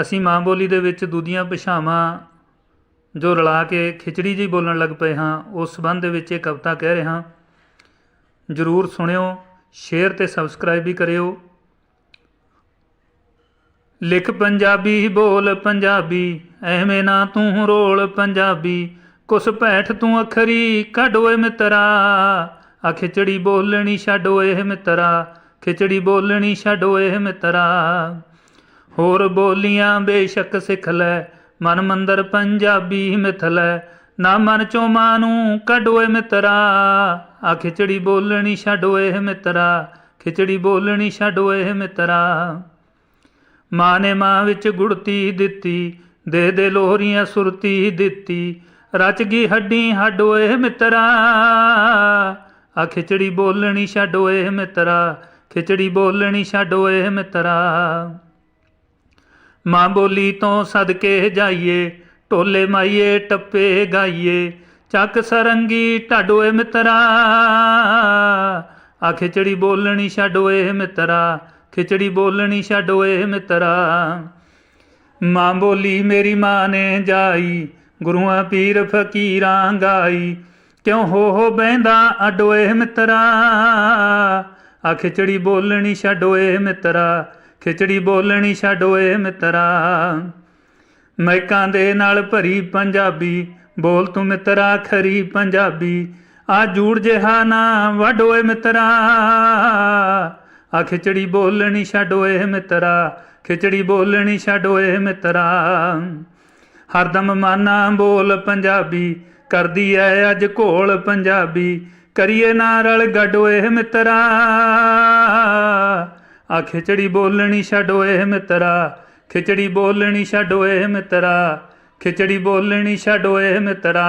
ਅਸੀਂ ਮਾਂ ਬੋਲੀ ਦੇ ਵਿੱਚ ਦੂਜੀਆਂ ਭਾਸ਼ਾਵਾਂ ਜੋ ਰਲਾ ਕੇ ਖਿਚੜੀ ਜਿਹੀ ਬੋਲਣ ਲੱਗ ਪਏ ਹਾਂ, ਉਸ ਸੰਬੰਧ ਦੇ ਵਿੱਚ ਇਹ ਕਵਿਤਾ ਕਹਿ ਰਿਹਾ ਜਰੂਰ ਸੁਣਿਓ, ਸ਼ੇਅਰ ਤੇ ਸਬਸਕ੍ਰਾਈਬ ਵੀ ਕਰਿਓ। ਲਿਖ ਪੰਜਾਬੀ, ਬੋਲ ਪੰਜਾਬੀ, ਐਵੇਂ ਨਾ ਤੂੰ ਰੋਲ ਪੰਜਾਬੀ ਕੁਸ ਭੈਠ ਤੂੰ ਅਖਰੀ ਕੱਢ ਓਏ ਮਿੱਤਰਾ। ਆ ਖਿਚੜੀ ਬੋਲਣੀ ਛੱਡ ਓਏ ਮਿੱਤਰਾ, ਖਿਚੜੀ ਬੋਲਣੀ ਛੱਡ ਓਏ ਮਿੱਤਰਾ। ਹੋਰ ਬੋਲੀਆਂ ਬੇਸ਼ੱਕ ਸਿੱਖ ਲੈ, ਮਨ ਮੰਦਰ ਪੰਜਾਬੀ ਮਿਥ ਲੈ ਨਾ ਮਨ ਚੋਂ ਮਾਂ ਨੂੰ ਕੱਢ ਓਏ ਮਿੱਤਰਾ, ਆ ਖਿਚੜੀ ਬੋਲਣੀ ਛੱਡ ਓਏ ਮਿੱਤਰਾ, ਖਿਚੜੀ ਬੋਲਣੀ ਛੱਡ ਓਏ ਮਿੱਤਰਾ। ਮਾਂ ਨੇ ਮਾਂ ਵਿੱਚ ਗੁੜਤੀ ਦਿੱਤੀ, ਦੇ ਦੇ ਲੋਹਰੀਆਂ ਸੁਰਤੀ ਦਿੱਤੀ, ਰਚ ਗਈ ਹੱਡੀ ਹੱਡ ਓਏ ਮਿੱਤਰਾ। ਆ ਖਿਚੜੀ ਬੋਲਣੀ ਛੱਡ ਓਏ ਮਿੱਤਰਾ, ਖਿਚੜੀ ਬੋਲਣੀ ਛੱਡ ਓਏ ਮਿੱਤਰਾ। ਮਾਂ ਬੋਲੀ ਤੋਂ ਸਦਕੇ ਜਾਈਏ ਢੋਲੇ ਮਾਈਏ, ਟੱਪੇ ਗਾਈਏ, ਚੱਕ ਸਰੰਗੀ ਢੱਡ ਓਏ ਮਿੱਤਰਾ। ਆ ਖਿਚੜੀ ਬੋਲਣੀ ਛੱਡੋਏ ਮਿੱਤਰਾ, ਖਿਚੜੀ ਬੋਲਣੀ ਛੱਡੋਏ ਮਿੱਤਰਾ। ਮਾਂ ਬੋਲੀ ਮੇਰੀ ਮਾਂ ਨੇ ਜਾਈ, ਗੁਰੂਆਂ, ਪੀਰ, ਫਕੀਰਾਂ ਗਾਈ। ਕਿਉਂ ਹੋ ਹੋ ਬੈਂਦਾ ਅੱਡ ਓਏ ਮਿੱਤਰਾ? ਆ ਖਿਚੜੀ ਬੋਲਣੀ ਛੱਡੋਏ ਮਿੱਤਰਾ ਖਿਚੜੀ ਬੋਲਣੀ ਛੱਡ ਓਏ ਮਿੱਤਰਾ। ਮੈਕਾਂ ਦੇ ਨਾਲ ਭਰੀ ਪੰਜਾਬੀ, ਬੋਲ ਤੂੰ ਮਿੱਤਰਾ, ਖਰੀ ਪੰਜਾਬੀ। ਆ ਜੂੜ ਜਿਹਾ ਨਾ ਵੱਢ ਓਏ ਮਿੱਤਰਾ। ਆ ਖਿਚੜੀ ਬੋਲਣੀ ਛੱਡ ਓਏ ਮਿੱਤਰਾ, ਖਿਚੜੀ ਬੋਲਣੀ ਛੱਡ ਓਏ ਮਿੱਤਰਾ। ਹਰਦਮ ਮਾਨਾ ਬੋਲ ਪੰਜਾਬੀ, ਕਰਦੀ ਐ ਅੱਜ ਘੋਲ ਪੰਜਾਬੀ। ਕਰੀਏ ਨਾ ਰਲ ਗੱਡ ਓਏ ਮਿੱਤਰਾ। ਆ ਖਿਚੜੀ ਬੋਲਣੀ ਛੱਡ ਓਏ ਮਿੱਤਰਾ, ਖਿਚੜੀ ਬੋਲਣੀ ਛੱਡ ਓਏ ਮਿੱਤਰਾ, ਖਿਚੜੀ ਬੋਲਣੀ ਛੱਡ ਓਏ ਮਿੱਤਰਾ।